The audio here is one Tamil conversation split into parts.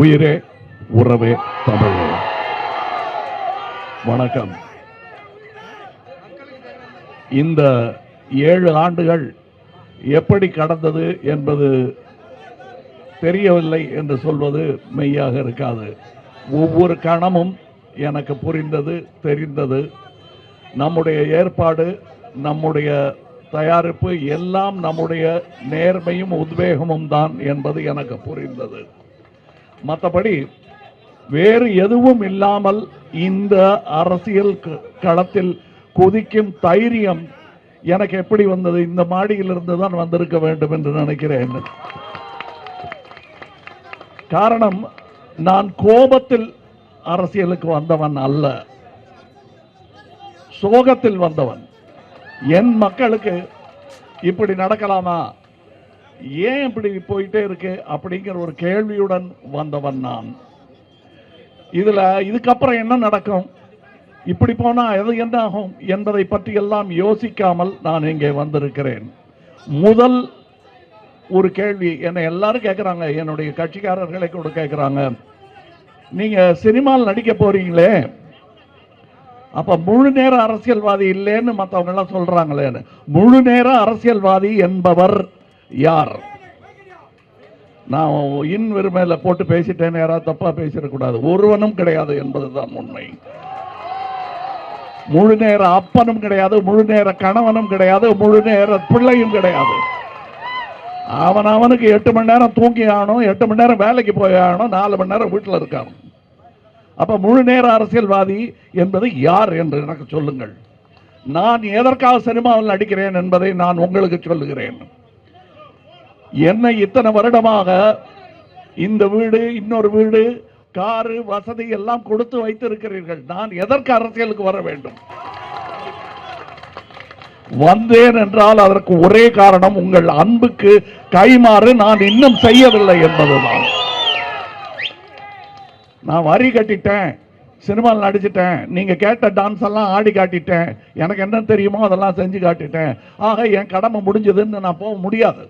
உயிரே உறவே தமிழ். வணக்கம். இந்த ஏழு ஆண்டுகள் எப்படி கடந்தது என்பது தெரியவில்லை என்று சொல்வது மெய்யாக இருக்காது. ஒவ்வொரு கணமும் எனக்கு புரிந்தது தெரிந்தது. நம்முடைய ஏற்பாடு நம்முடைய தயாரிப்பு எல்லாம் நம்முடைய நேர்மையும் உத்வேகமும் தான் என்பது எனக்கு புரிந்தது. மற்றபடி வேறு எதுவும் இல்லாமல் இந்த அரசியல் க- களத்தில் குதிக்கும் தைரியம் எனக்கு எப்படி வந்தது? இந்த மாடியிலிருந்து தான் வந்திருக்க வேண்டும் என்று நினைக்கிறேன். காரணம் நான் கோபத்தில் அரசியலுக்கு வந்தவன் அல்ல. சோகத்தில் வந்தவன். என் மக்களுக்கு இப்படி நடக்கலாமா? ஏன் இப்படி போயிட்டே இருக்கு அப்படிங்கிற ஒரு கேள்வியுடன் வந்தவன் நான். இதுல இதுக்கப்புறம் என்ன நடக்கும்? இப்படி போனா எது என்ன ஆகும் என்பதை பற்றி எல்லாம் யோசிக்காமல் நான் இங்கே வந்திருக்கிறேன். முதல் ஒரு கேள்வி என்னை எல்லாரும் கேட்குறாங்க என்னுடைய கட்சிக்காரர்களை கூட கேட்குறாங்க நீங்க சினிமாவில் நடிக்க போறீங்களே? அப்ப முழு நேர அரசியல்வாதி இல்லைன்னு மற்றவங்க எல்லாம் சொல்றாங்களேன்னு. முழு நேர அரசியல்வாதி என்பவர் யார்? நான் இன் வெறுமையில் போட்டு பேசிட்டேன்னு யாராவது தப்பா பேசிடக்கூடாது. ஒருவனும் கிடையாது என்பதுதான் உண்மை. முழு நேர அப்பனும் கிடையாது முழு நேர கணவனும் கிடையாது முழு நேர பிள்ளையும் கிடையாது. அவன் அவனுக்கு எட்டு மணி நேரம் தூங்கி ஆகணும் எட்டு மணி நேரம் வேலைக்கு போய் ஆகணும் நாலு மணி நேரம் வீட்டில் இருக்காணும் அப்ப முழு நேர அரசியல்வாதி என்பது யார் என்று எனக்கு சொல்லுங்கள். நான் எதற்காக சினிமாவில் நடிக்கிறேன் என்பதை நான் உங்களுக்கு சொல்லுகிறேன். என்னை இத்தனை வருடமாக இந்த வீடு இன்னொரு வீடு காரு வசதி எல்லாம் கொடுத்து வைத்திருக்கிறீர்கள். நான் எதற்கு அரசியலுக்கு வர வேண்டும்? வந்தேன் என்றால் அதற்கு ஒரே காரணம் உங்கள் அன்புக்கு கைமாறு நான் இன்னும் செய்யவில்லை என்பதுதான். நான் வரி கட்டிட்டேன் சினிமாவில் நடிச்சிட்டேன் நீங்க கேட்ட டான்ஸ் எல்லாம் ஆடி காட்டிட்டேன் எனக்கு என்ன தெரியுமோ அதெல்லாம் செஞ்சு காட்டிட்டேன். ஆக என் கடமை முடிஞ்சதுன்னு நான் போக முடியாது.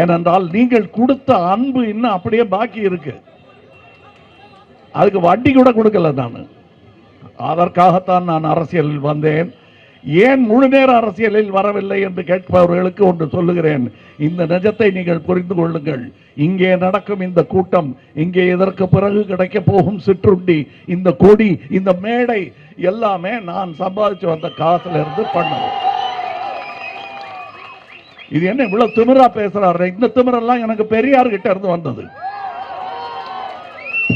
ஏனென்றால் நீங்கள் கொடுத்த அன்பு இன்னும் அப்படியே பாக்கி இருக்கு. அதுக்கு வட்டி கூட கொடுக்கல நான். அதற்காகத்தான் நான் அரசியலில் வந்தேன். ஏன் முழு நேர அரசியலில் வரவில்லை என்று கேட்பவர்களுக்கு ஒன்று சொல்லுகிறேன். இந்த நிஜத்தை நீங்கள் புரிந்து கொள்ளுங்கள். இங்கே நடக்கும் இந்த கூட்டம் இங்கே இதற்கு பிறகு கிடைக்க போகும் சிற்றுண்டி இந்த கொடி இந்த மேடை எல்லாமே நான் சம்பாதிச்சு வந்த காசுல இருந்து பண்ணது. இது என்ன இவ்வளவு திமிரா பேசுறாரு? இந்த திமிரெல்லாம் எனக்கு பெரியார் கிட்ட இருந்து வந்தது.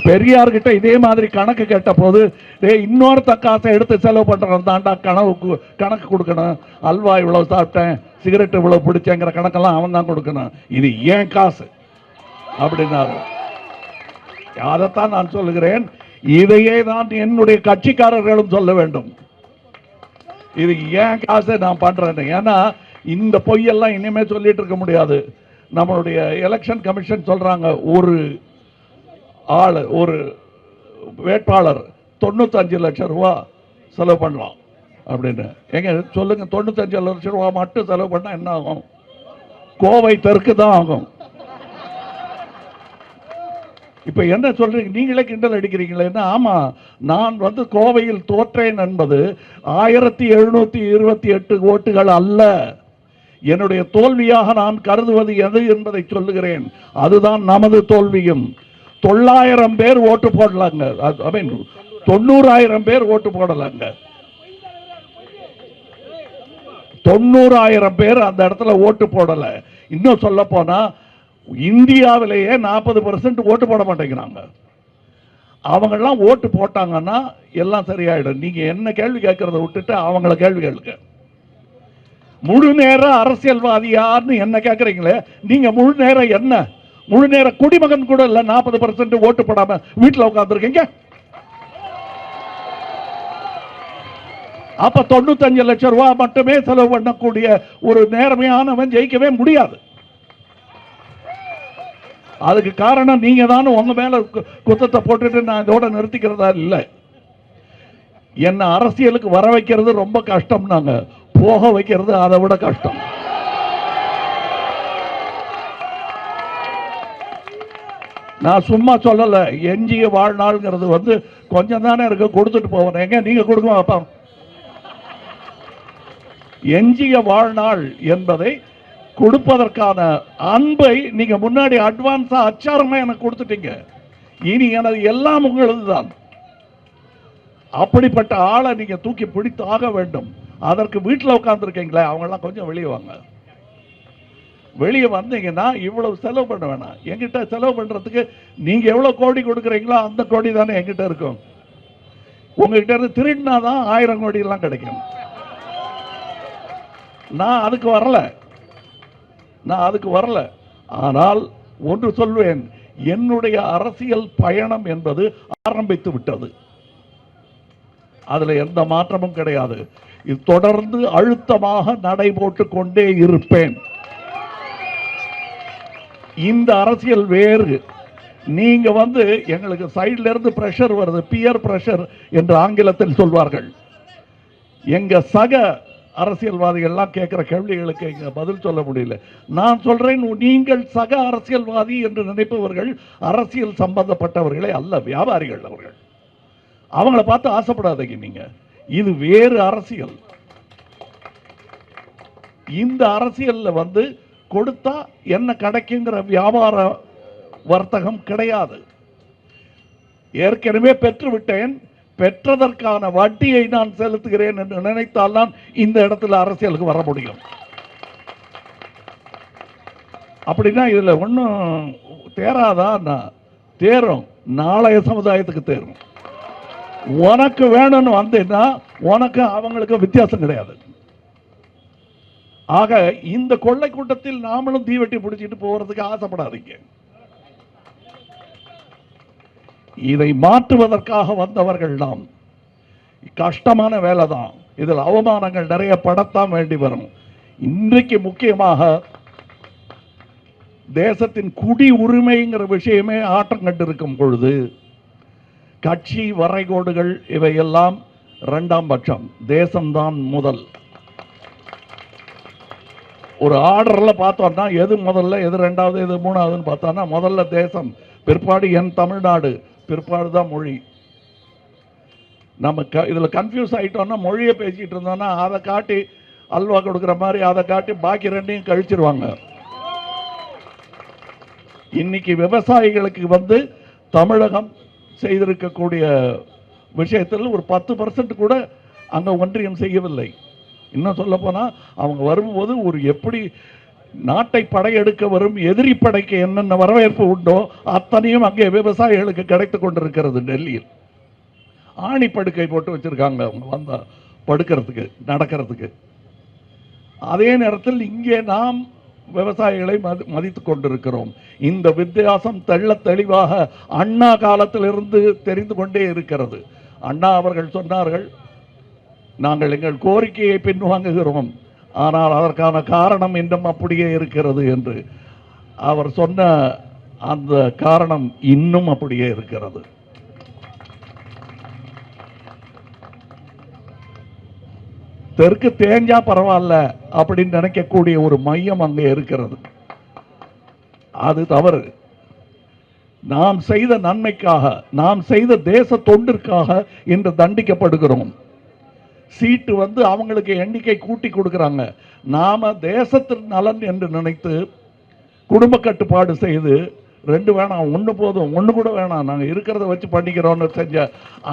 பெரியார் கிட்ட இதே மாதிரி கணக்கு கேட்ட போது இன்னொருத்த காசை எடுத்து செலவு பண்றவன் தாண்டா கனவு கணக்கு கொடுக்கணும். அல்வா இவ்வளவு சாப்பிட்டேன் சிகரெட் இவ்வளவு பிடிச்சேங்கிற கணக்கெல்லாம் அவன் தான் கொடுக்கணும். இது ஏன் காசு? அப்படின்னாரு. அதைத்தான் நான் சொல்லுகிறேன். இதையே தான் என்னுடைய கட்சிக்காரர்களும் சொல்ல வேண்டும். இது ஏன் காசை நான் பண்றேன் ஏன்னா இந்த பொய்யெல்லாம் இனிமேல் சொல்லிட்டு இருக்க முடியாது. நம்மளுடைய எலெக்ஷன் கமிஷன் சொல்கிறாங்க ஒரு ஆள் ஒரு வேட்பாளர் தொண்ணூத்தஞ்சு லட்சம் ரூபா செலவு பண்ணலாம் அப்படின்னு. எங்க சொல்லுங்க தொண்ணூத்தஞ்சு லட்சம் ரூபா மட்டும் செலவு பண்ணால் என்ன ஆகும்? கோவை தெற்கு தான் ஆகும். இப்போ என்ன சொல்றீங்க? நீங்களே கிண்டல் அடிக்கிறீங்களேன்னா ஆமாம் நான் வந்து கோவையில் தோற்றேன் என்பது ஆயிரத்தி எழுநூற்றி இருபத்தி எட்டு ஓட்டுகள் அல்ல. என்னுடைய தோல்வியாக நான் கருதுவது எது என்பதை சொல்லுகிறேன். அதுதான் நமது தோல்வியும். தொள்ளாயிரம் பேர் ஓட்டு போடலாங்க. ஐ மீன் தொண்ணூறாயிரம் பேர் ஓட்டு போடலாங்க. தொண்ணூறாயிரம் பேர் அந்த இடத்துல ஓட்டு போடல. இன்னும் சொல்ல போனா இந்தியாவிலேயே நாற்பது பர்சன்ட் ஓட்டு போட மாட்டேங்கிறாங்க. அவங்கெல்லாம் ஓட்டு போட்டாங்கன்னா எல்லாம் சரியாயிடும். நீங்க என்ன கேள்வி கேட்கறத விட்டுட்டு அவங்கள கேள்வி கேளுங்க. முழு நேர அரசியல்வாதியார்னு என்ன கேட்கறீங்களே நீங்க முழு நேரம் என்ன? முழு நேர குடிமகன் கூட இல்ல நாற்பது பர்சன்ட் ஓட்டு போடாம வீட்டில் உட்காந்துருக்கீங்க அப்ப தொண்ணூத்தஞ்சு லட்சம் ரூபாய் மட்டுமே செலவு பண்ணக்கூடிய ஒரு நேர்மையானவன் ஜெயிக்கவே முடியாது. அதுக்கு காரணம் நீங்க தான் உங்க மேல கு- குத்தத்தை போட்டுட்டு நான் இதோட நிறுத்திக்கிறதா இல்லை. என்ன அரசியலுக்கு வர வைக்கிறது ரொம்ப கஷ்டம் நாங்கள் போக வைக்கிறது அதை விட கஷ்டம். நான் சும்மா சொல்லல எஞ்சிய வாழ்நாள்ங்கிறது வந்து கொஞ்சம் தானே இருக்கு கொடுத்துட்டு போவேன். எங்க? நீங்க கொடுக்கணும் அப்பா. எஞ்சிய வாழ்நாள் என்பதை கொடுப்பதற்கான அன்பை நீங்க முன்னாடி அட்வான்ஸா அச்சாரமா எனக்கு கொடுத்துட்டீங்க. இனி எனது எல்லாம் உங்களது தான் அப்படிப்பட்ட ஆளை நீங்க தூக்கி பிடித்து ஆக வேண்டும். அதற்கு வீட்டில் உட்காந்துருக்கீங்களே அவங்கெல்லாம் கொஞ்சம் வெளியே வாங்க. வெளியே வந்தீங்கன்னா இவ்வளவு செலவு பண்ண வேணாம். என்கிட்ட செலவு பண்றதுக்கு நீங்க எவ்வளவு கோடி கொடுக்குறீங்களோ அந்த கோடி தானே என்கிட்ட இருக்கும். உங்ககிட்ட இருந்து திருடினா தான் ஆயிரம் கோடி எல்லாம் கிடைக்கும். நான் அதுக்கு வரல. நான் அதுக்கு வரல. ஆனால் ஒன்று சொல்வேன் என்னுடைய அரசியல் பயணம் என்பது ஆரம்பித்து விட்டது. அதுல எந்த மாற்றமும் கிடையாது. இது தொடர்ந்து அழுத்தமாக நடைபோட்டு கொண்டே இருப்பேன். இந்த அரசியல் வேறு. நீங்க வந்து எங்களுக்கு சைட்ல இருந்து பிரஷர் வருது பியர் பிரஷர் என்று ஆங்கிலத்தில் சொல்வார்கள். எங்க சக அரசியல்வாதிகள்லாம் கேட்குற கேள்விகளுக்கு இங்கே பதில் சொல்ல முடியல. நான் சொல்கிறேன் நீங்கள் சக அரசியல்வாதி என்று நினைப்பவர்கள் அரசியல் சம்பந்தப்பட்டவர்களே அல்ல வியாபாரிகள் அவர்கள். அவங்கள பார்த்து ஆசைப்படாதீங்க நீங்கள் இது வேறு அரசியல். இந்த அரசியலில் வந்து கொடுத்தா என்ன கிடைக்குங்கிற வியாபார வர்த்தகம் கிடையாது. ஏற்கனவே பெற்றுவிட்டேன். பெற்றதற்கான வட்டியை நான் செலுத்துகிறேன் என்று நினைத்தால்தான் இந்த இடத்துல அரசியலுக்கு வர முடியும். அப்படின்னா இதில் ஒன்றும் தேராதா? நான் தேரும். நாளைய சமுதாயத்துக்கு தேரும். உனக்கு வேணும்னு வந்தீங்கன்னா உனக்கு அவங்களுக்கு வித்தியாசம் கிடையாது. ஆக இந்த கொள்ளை கூட்டத்தில் நாமளும் தீவெட்டி பிடிச்சிட்டு போறதுக்கு ஆசைப்படாதீங்க. இதை மாற்றுவதற்காக வந்தவர்கள் நாம். கஷ்டமான வேலை தான் இதில் அவமானங்கள் நிறைய படத்தான் வேண்டி வரும். இன்றைக்கு முக்கியமாக தேசத்தின் குடி உரிமைங்கிற விஷயமே ஆட்டம் கண்டிருக்கும் பொழுது கட்சி வரைகோடுகள் இவையெல்லாம் இரண்டாம் பட்சம் தேசம்தான் முதல். ஒரு ஆர்டரில் பார்த்தோம்னா எது முதல்ல எது ரெண்டாவது எது மூணாவதுன்னு பார்த்தோம்னா முதல்ல தேசம் பிற்பாடு என் தமிழ்நாடு பிற்பாடு தான் மொழி. நம்ம க இதில் கன்ஃபியூஸ் ஆகிட்டோம்னா மொழியை பேசிகிட்டு இருந்தோம்னா அதை காட்டி அல்வா கொடுக்குற மாதிரி அதை காட்டி பாக்கி ரெண்டையும் கழிச்சிருவாங்க. இன்னைக்கு விவசாயிகளுக்கு வந்து தமிழகம் செய்திருக்கக்கூடிய விஷயத்தில் ஒரு பத்து பர்சன்ட் கூட அங்கே ஒன்றியம் செய்யவில்லை. இன்னும் சொல்ல அவங்க வரும்போது ஒரு எப்படி நாட்டை படையெடுக்க வரும் எதிரி படைக்கு என்னென்ன வரவேற்பு உண்டோ அத்தனையும் அங்கே விவசாயிகளுக்கு கிடைத்து கொண்டிருக்கிறது டெல்லியில். ஆணி படுக்கை போட்டு வச்சுருக்காங்க அவங்க வந்தால் படுக்கிறதுக்கு நடக்கிறதுக்கு. அதே நேரத்தில் இங்கே நாம் விவசாயிகளை மதி மதித்துக் கொண்டிருக்கிறோம். இந்த வித்தியாசம் தெள்ள தெளிவாக அண்ணா காலத்திலிருந்து தெரிந்து கொண்டே இருக்கிறது. அண்ணா அவர்கள் சொன்னார்கள் நாங்கள் எங்கள் கோரிக்கையை பின்வாங்குகிறோம். ஆனால் அதற்கான காரணம் இன்னும் அப்படியே இருக்கிறது என்று. அவர் சொன்ன அந்த காரணம் இன்னும் அப்படியே இருக்கிறது. தெற்கு தேஞ்சா பரவாயில்ல அப்படின்னு நினைக்கக்கூடிய ஒரு மையம் அங்கே இருக்கிறது. அது தவறு. நாம் செய்த நன்மைக்காக நாம் செய்த தேச தொண்டிற்காக இன்று தண்டிக்கப்படுகிறோம். சீட்டு வந்து அவங்களுக்கு எண்ணிக்கை கூட்டி கொடுக்குறாங்க. நாம தேசத்தின் நலன் என்று நினைத்து குடும்ப கட்டுப்பாடு செய்து ரெண்டு வேணாம் ஒன்று போதும் ஒன்று கூட வேணாம் நாங்கள் இருக்கிறத வச்சு பண்ணிக்கிறோன்னு செஞ்ச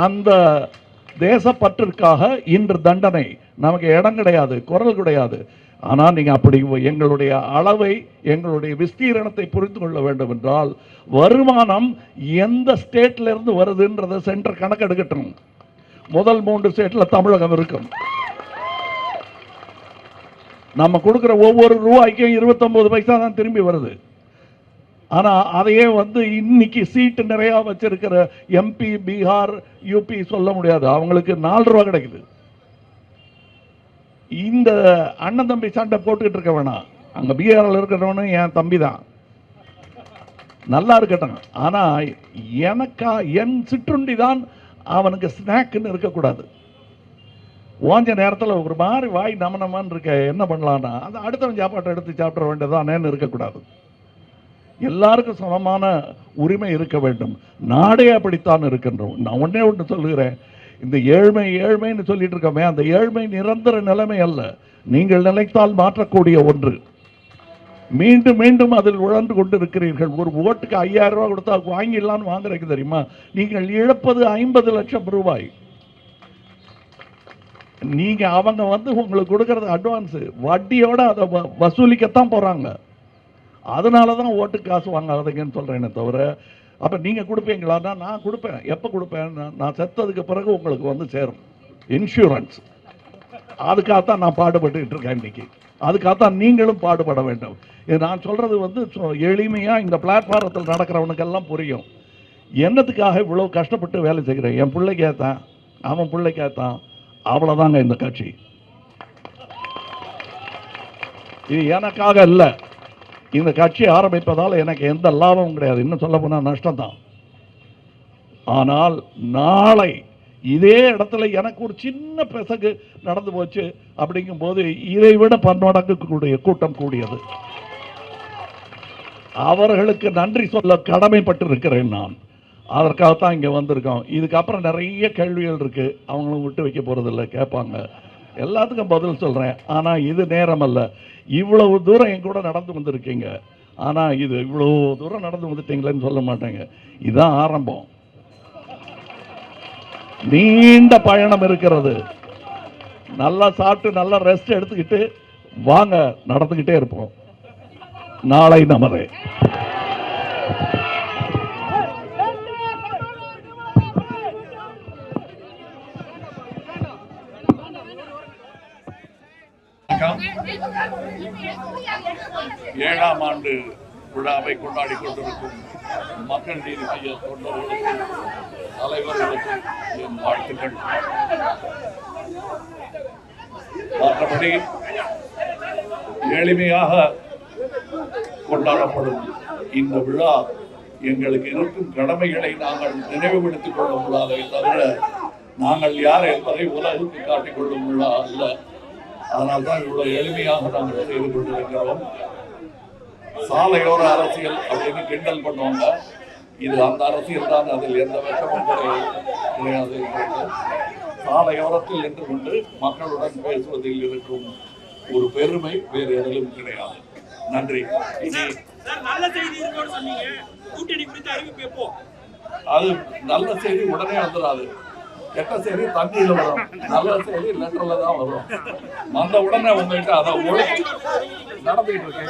அந்த தேசப்பற்றிற்காக இன்று தண்டனை. நமக்கு இடம் கிடையாது குரல் கிடையாது. ஆனால் நீங்கள் அப்படி எங்களுடைய அளவை எங்களுடைய விஸ்தீரணத்தை புரிந்து கொள்ள வேண்டும் என்றால் வருமானம் எந்த ஸ்டேட்லேருந்து வருதுன்றத வருதுன்றதை சென்டர் கணக்கெடுக்கட்டும் முதல் மூன்று ஸ்டேட்டில் தமிழகம் இருக்கும். நம்ம கொடுக்குற ஒவ்வொரு ரூபாய்க்கும் 29 பைசா தான் திரும்பி வருது. ஆனால் அதையே வந்து இன்னைக்கு சீட்டு நிறையா வச்சிருக்கிற எம்பி பீகார் யூபி சொல்ல முடியாது. அவங்களுக்கு நாலு ரூபா கிடைக்குது. இந்த அண்ணன் தம்பி சண்டை போட்டுக்கிட்டு இருக்க வேணாம். அங்க பீகார்ல இருக்கிறவனும் என் தம்பி தான். நல்லா இருக்கட்டும். ஆனா எனக்கா என் சிற்றுண்டி தான் அவனுக்கு ஸ்நாக்னு இருக்கக்கூடாது. ஓஞ்ச நேரத்தில் ஒரு மாதிரி வாய் நமனமான்னு இருக்க என்ன பண்ணலான்னா அது அடுத்தவன் சாப்பாட்டை எடுத்து சாப்பிட வேண்டியதானேன்னு இருக்கக்கூடாது. எல்லாருக்கும் சமமான உரிமை இருக்க வேண்டும். நாடே அப்படித்தான் இருக்கின்றோம். நான் ஒன்றே ஒன்று சொல்லுகிறேன். இந்த ஏழ்மை ஏழ்மைன்னு சொல்லிட்டு இருக்கோமே அந்த ஏழ்மை நிரந்தர நிலைமை அல்ல. நீங்கள் நினைத்தால் மாற்றக்கூடிய ஒன்று. மீண்டும் மீண்டும் அதில் உழந்து கொண்டு இருக்கிறீர்கள் ஒரு ஓட்டுக்கு ஐயாயிரம் ரூபாய் கொடுத்தா வாங்கிடலான்னு வாங்குறதுக்கு தெரியுமா? நீங்கள் இழப்பது ஐம்பது லட்சம் ரூபாய். நீங்க அவங்க வந்து உங்களுக்கு கொடுக்கறது அட்வான்ஸ் வட்டியோட அதை வ- வசூலிக்கத்தான் போறாங்க. அதனால தான் ஓட்டு காசு வாங்காதீங்கன்னு சொல்றேனே தவிர அப்போ நீங்கள் கொடுப்பீங்களா? கொடுப்பீங்களான்னா நான் கொடுப்பேன். எப்போ கொடுப்பேன்? நான் செத்ததுக்கு பிறகு உங்களுக்கு வந்து சேரும். இன்சூரன்ஸ் அதுக்காகத்தான் நான் பாடுபட்டுக்கிட்டு இருக்கேன் இன்னைக்கு. அதுக்காகத்தான் நீங்களும் பாடுபட வேண்டும். இது நான் சொல்கிறது வந்து எளிமையாக இந்த பிளாட்ஃபாரத்தில் நடக்கிறவனுக்கெல்லாம் புரியும். என்னத்துக்காக இவ்வளோ கஷ்டப்பட்டு வேலை செய்கிறேன்? என் பிள்ளைக்கேத்தான் அவன் பிள்ளைக்கேத்தான் அவ்வளோதாங்க இந்த கட்சி. இது எனக்காக இல்லை. இந்த கட்சி ஆரம்பிப்பதால் எனக்கு எந்த லாபமும் கிடையாது. இன்னும் சொல்ல போனால் நஷ்டம் தான் ஆனால் நாளை இதே இடத்துல எனக்கு ஒரு சின்ன பிசகு நடந்து போச்சு அப்படிங்கும்போது இதை விட பன்மடங்கு கூடிய கூட்டம் கூடியது. அவர்களுக்கு நன்றி சொல்ல கடமைப்பட்டிருக்கிறேன் நான். அதற்காகத்தான் இங்கே வந்திருக்கோம். இதுக்கப்புறம் நிறைய கேள்விகள் இருக்குது அவங்களும் விட்டு வைக்க போறதில்ல கேட்பாங்க. எல்லாத்துக்கும் பதில் சொல்கிறேன் ஆனால் இது நேரம் அல்ல. இவ்வளவு தூரம் என் கூட நடந்து வந்திருக்கீங்க. ஆனால் இது இவ்வளோ தூரம் நடந்து வந்துட்டீங்களேன்னு சொல்ல மாட்டேங்க. இதுதான் ஆரம்பம். நீண்ட பயணம் இருக்கிறது. நல்லா சாப்பிட்டு நல்லா ரெஸ்ட் எடுத்துக்கிட்டு வாங்க நடந்துக்கிட்டே இருப்போம். நாளை நமதே. ஏழாம் ஆண்டு விழாவை கொண்டாடி கொண்டிருக்கும் மக்கள் நீதி மைய தொண்டர்களுக்கும் தலைவர்களுக்கு என் வாழ்த்துக்கள். மற்றபடி எளிமையாக கொண்டாடப்படும் இந்த விழா எங்களுக்கு இருக்கும் கடமைகளை நாங்கள் நினைவுபடுத்திக் கொள்ளும் விழாவை தவிர நாங்கள் யார் என்பதை உலகுக்கு காட்டிக் கொள்ளும் விழா அல்ல. அதனால்தான் இவ்வளவு எளிமையாக நாங்கள் செய்து கொண்டிருக்கிறோம் சாலையோர அரசியல் அப்படின்னு கிண்டல் பண்ணுவாங்க. இது அந்த அரசியல் தான் அதில் எந்த வெட்டமும் கிடையாது. சாலையோரத்தில் நின்று கொண்டு மக்களுடன் பேசுவதில் இருக்கும் ஒரு பெருமை வேறு எதிலும் கிடையாது. நன்றி. அது நல்ல செய்தி உடனே வந்துடாது. கெட்ட செய்தி தண்ணியில வரும். நல்ல செய்தி லெட்டர்ல தான் வரும். வந்த உடனே உங்ககிட்ட அதை ஒழுங்கு நடந்துகிட்டு இருக்கு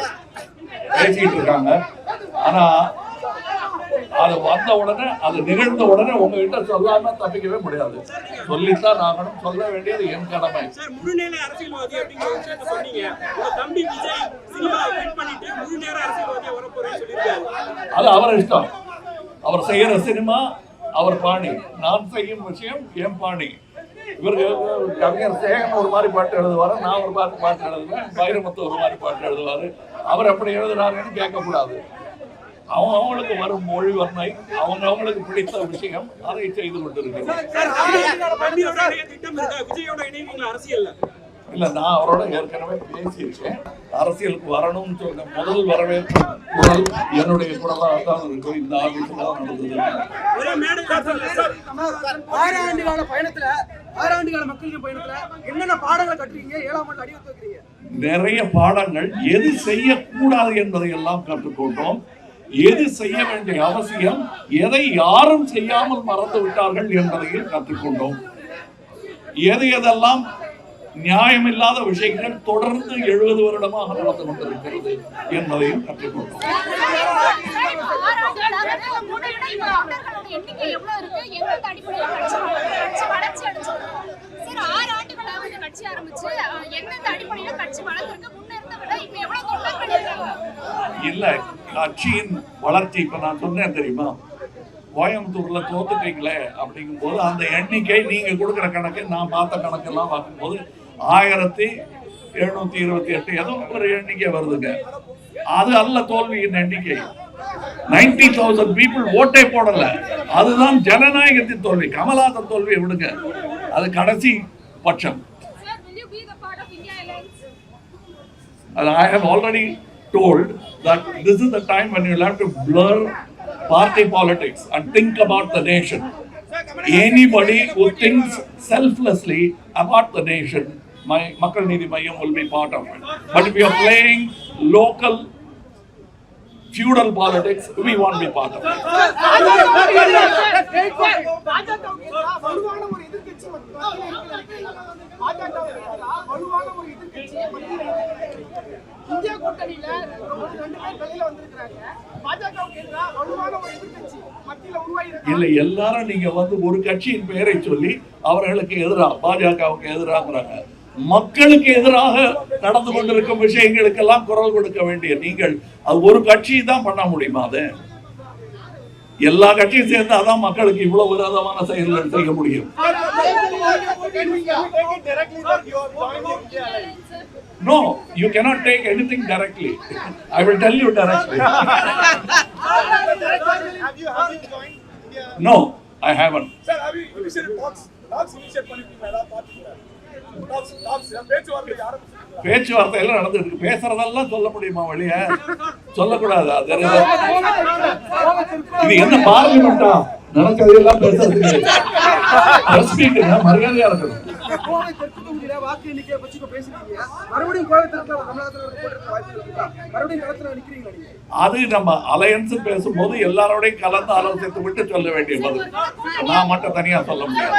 பேசிட்டு இருக்காங்க. ஆனா அது வந்த உடனே அது நிகழ்ந்த உடனே உங்ககிட்ட சொல்லாம தப்பிக்கவே முடியாது. சொல்லித்தான் ஆகணும். சொல்ல வேண்டியது என் கடமை. அது அவர் இஷ்டம். அவர் செய்யற சினிமா அவர் பாணி நான் செய்யும் விஷயம் என் பாணி இவருக்கு கவிஞர் சேகன் ஒரு மாதிரி பாட்டு எழுதுவாரு நான் ஒரு பாட்டு பாட்டு எழுதுவேன் பைரமுத்து ஒரு மாதிரி பாட்டு எழுதுவாரு அவர் எப்படி எழுதுறாருன்னு கேட்கக்கூடாது அவங்க அவங்களுக்கு வரும் மொழி வர்ணை அவங்க அவங்களுக்கு பிடித்த விஷயம் அதை செய்து கொண்டிருக்கிறோம் இல்ல நான் அவரோட ஏற்கனவே பேசியிருக்கேன். அரசியலுக்கு வரணும்னு சொன்ன முதல் வரவேற்பு குரல் என்னுடைய குரலாக தான் இருக்கும் இந்த ஆபீஸ்ல தான் நடந்தது. ஒரே மேடை பேசல சார் ஆறு ஆண்டு கால பயணத்துல ஆறு ஆண்டு கால மக்கள் பயணத்துல என்னென்ன பாடங்களை கட்டுறீங்க? ஏழாம் ஆண்டு அடிவத்து வைக்கிறீங்க நிறைய பாடங்கள் எது செய்யக்கூடாது என்பதை எல்லாம் கற்றுக்கொண்டோம். எது செய்ய வேண்டிய அவசியம் எதை யாரும் செய்யாமல் மறந்து விட்டார்கள் என்பதையும் கற்றுக்கொண்டோம். எது எதெல்லாம் நியாயமில்லாத விஷயங்கள் தொடர்ந்து எழுபது வருடமாக நடந்து கொண்டிருக்கிறது என்பதையும் கற்றுக்கொண்டோம். வளர்ச்சி இல்ல கட்சியின் வளர்ச்சி இப்ப நான் சொன்னேன் தெரியுமா? கோயம்புத்தூர்ல தோத்துட்டீங்களே அப்படிங்கும் போது அந்த எண்ணிக்கை நீங்க கொடுக்குற கணக்கு நான் பார்த்த கணக்கெல்லாம் பார்க்கும்போது ஆயிரத்தி எழுநூத்தி இருபத்தி எட்டு ஏதோ ஒரு எண்ணிக்கை வருதுங்க அது அல்ல தோல்வியின் எண்ணிக்கை நைன்டி தௌசண்ட் பீப்புள் ஓட்டே போடல அதுதான் ஜனநாயகத்தின் தோல்வி கமலாசன் தோல்வியை விடுங்க அது கடைசி பட்சம் sir will you be the part of India Alliance அது I have already told that this is the time when you'll have to blur party politics and think about the nation. Anybody who thinks selflessly about the nation, my Makkal Nidhi Mayam will be part of it. But if you're playing local feudal politics, we won't be part of it. India கூட்டணியில ரெண்டு பேர் வெளியில வந்திருக்கிறாங்க பாஜகவுக்கு எதிராக வலுவான ஒரு இல்லை எல்லாரும் நீங்க வந்து ஒரு கட்சியின் பெயரை சொல்லி அவர்களுக்கு எதிராக பாஜகவுக்கு எதிராகிறாங்க மக்களுக்கு எதிராக நடந்து கொண்டிருக்கும் விஷயங்களுக்கெல்லாம் குரல் கொடுக்க வேண்டிய நீங்கள் அது ஒரு கட்சி தான் பண்ண முடியுமா அது? எல்லா கட்சியும் சேர்ந்து அதான் மக்களுக்கு இவ்வளவு விரோதமான செயல்கள் செய்ய முடியும். No, you cannot take anything directly. I will tell you directly. Have you have you joined India? no i haven't. Sir, have you initiated talks talks initiated பண்ணிருக்கீங்களா ஏதாவது பேச்சுவார்த்தை எல்லாம் நடந்துட்டு இருக்கு பேசுறதெல்லாம் சொல்ல முடியுமா வழிய? சொல்லக்கூடாது? அது இது என்ன பார்லிமெண்டா? நடக்கிறதெல்லாம் பேசுறதுக்கு பிரஸ் மீட்டுங்க மரியாதையா இருக்கணும். கோவை தெற்கு தொகுதியில வாக்கு எண்ணிக்கையை இப்ப பேசுறீங்க மறுபடியும் கோவை தமிழகத்துல அது நம்ம அலையன்ஸ் பேசும்போது எல்லாரோடையும் கலந்து ஆலோசித்து விட்டு சொல்ல வேண்டிய பதில். நான் மட்டும் தனியா சொல்ல முடியாது.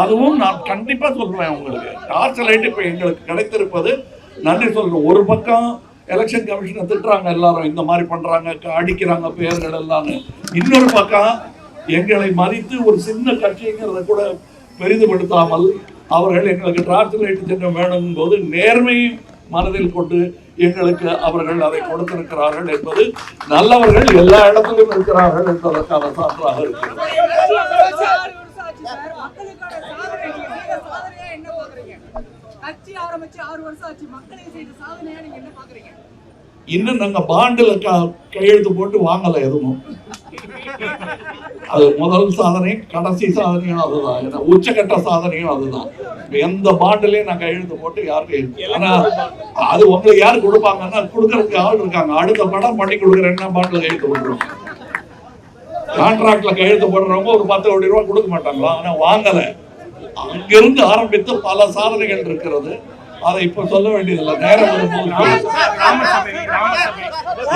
அதுவும் நான் கண்டிப்பாக சொல்லுவேன் உங்களுக்கு. டார்ச் லைட் இப்போ எங்களுக்கு கிடைத்திருப்பது நன்றி சொல்றேன் ஒரு பக்கம் எலெக்ஷன் கமிஷனை திட்டுறாங்க எல்லாரும் இந்த மாதிரி பண்ணுறாங்க அடிக்கிறாங்க பெயர்கள் எல்லாம் இன்னொரு பக்கம் எங்களை மதித்து ஒரு சின்ன கட்சிங்கிறத கூட பெரிதுபடுத்தாமல் அவர்கள் எங்களுக்கு டார்ச் லைட் திட்டம் வேணும் போது நேர்மை மனதில் கொண்டு எங்களுக்கு அவர்கள் அதை கொடுத்திருக்கிறார்கள் என்பது நல்லவர்கள் எல்லா இடத்திலும் இருக்கிறார்கள் என்பதற்கான சான்றாக இருக்கிறது மக்களுக்கான சாதனை நீங்க செய்த சாதனையா என்ன பாக்குறீங்க கட்சி ஆரம்பிச்சு ஆறு வருஷம் ஆச்சு. மக்களுக்கு செய்த சாதனையா நீங்க என்ன பாக்குறீங்க? இன்னும் நாங்க பாண்டுல க- கையெழுத்து போட்டு வாங்கல எதுவும். அது முதல் சாதனை கடைசி சாதனையும் அதுதான். ஏன்னா உச்சகட்ட சாதனையும் அதுதான். எந்த பாண்டுலயும் நான் கையெழுத்து போட்டு யாருக்கு ஆனா அது உங்களுக்கு யாரு கொடுப்பாங்கன்னா கொடுக்கறதுக்கு ஆள் இருக்காங்க. அடுத்த படம் பண்ணி கொடுக்குறேன்னா பாண்டில் கையெழுத்து போட்டுருவாங்க கான்ட்ராக்ட்ல கையெழுத்து போடுறவங்க ஒரு பத்து கோடி ரூபா கொடுக்க மாட்டாங்களா? ஆனா வாங்கல. அங்கிருந்து ஆரம்பித்து பல சாதனைகள் இருக்கிறது. அதை இப்ப சொல்ல வேண்டியதில்லை. நேரம்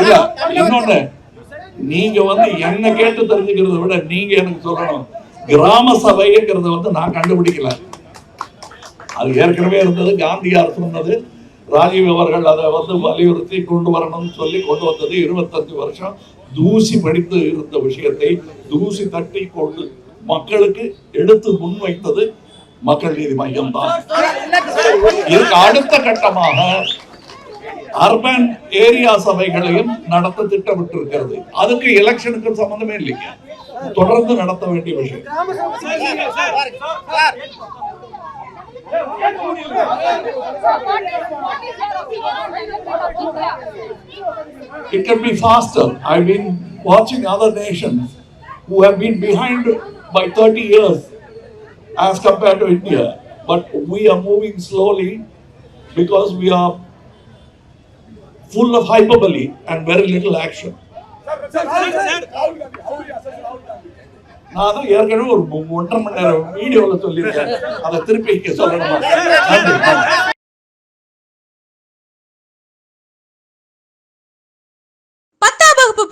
இல்ல இன்னொன்னு நீங்க வந்து என்ன கேட்டு தெரிஞ்சுக்கிறத விட நீங்க எனக்கு சொல்லணும். கிராம சபைங்கிறத வந்து நான் கண்டுபிடிக்கல. அது ஏற்கனவே இருந்தது காந்தியார் சொன்னது. ராஜீவ் அவர்கள் அதை வந்து வலியுறுத்தி கொண்டு வரணும்னு சொல்லி கொண்டு வந்தது இருபத்தஞ்சு வருஷம் தூசி படித்து இருந்த விஷயத்தை தூசி தட்டி கொண்டு மக்களுக்கு எடுத்து முன்வைத்தது மக்கள் நீதி மையம் தான் இதுக்கு அடுத்த கட்டமாக அர்பன் ஏரியா சபைகளையும் நடத்த திட்டமிட்டிருக்கிறது அதுக்கு எலெக்ஷனுக்கு சம்பந்தமே இல்லைங்க தொடர்ந்து நடத்த வேண்டிய விஷயம்? It can be faster. I've been watching other nations who have been behind by 30 years as compared to India. But we are moving slowly because we are full of hyperbole and very little action. Sir sir sir ராகுல் Gandhi how do you assess ராகுல் காந்தி நான் தான் ஏற்கனவே ஒரு ஒ- ஒன்றரை மணி நேரம் வீடியோவில் சொல்லியிருக்கேன் அதை திருப்பி இங்க சொல்லணுமா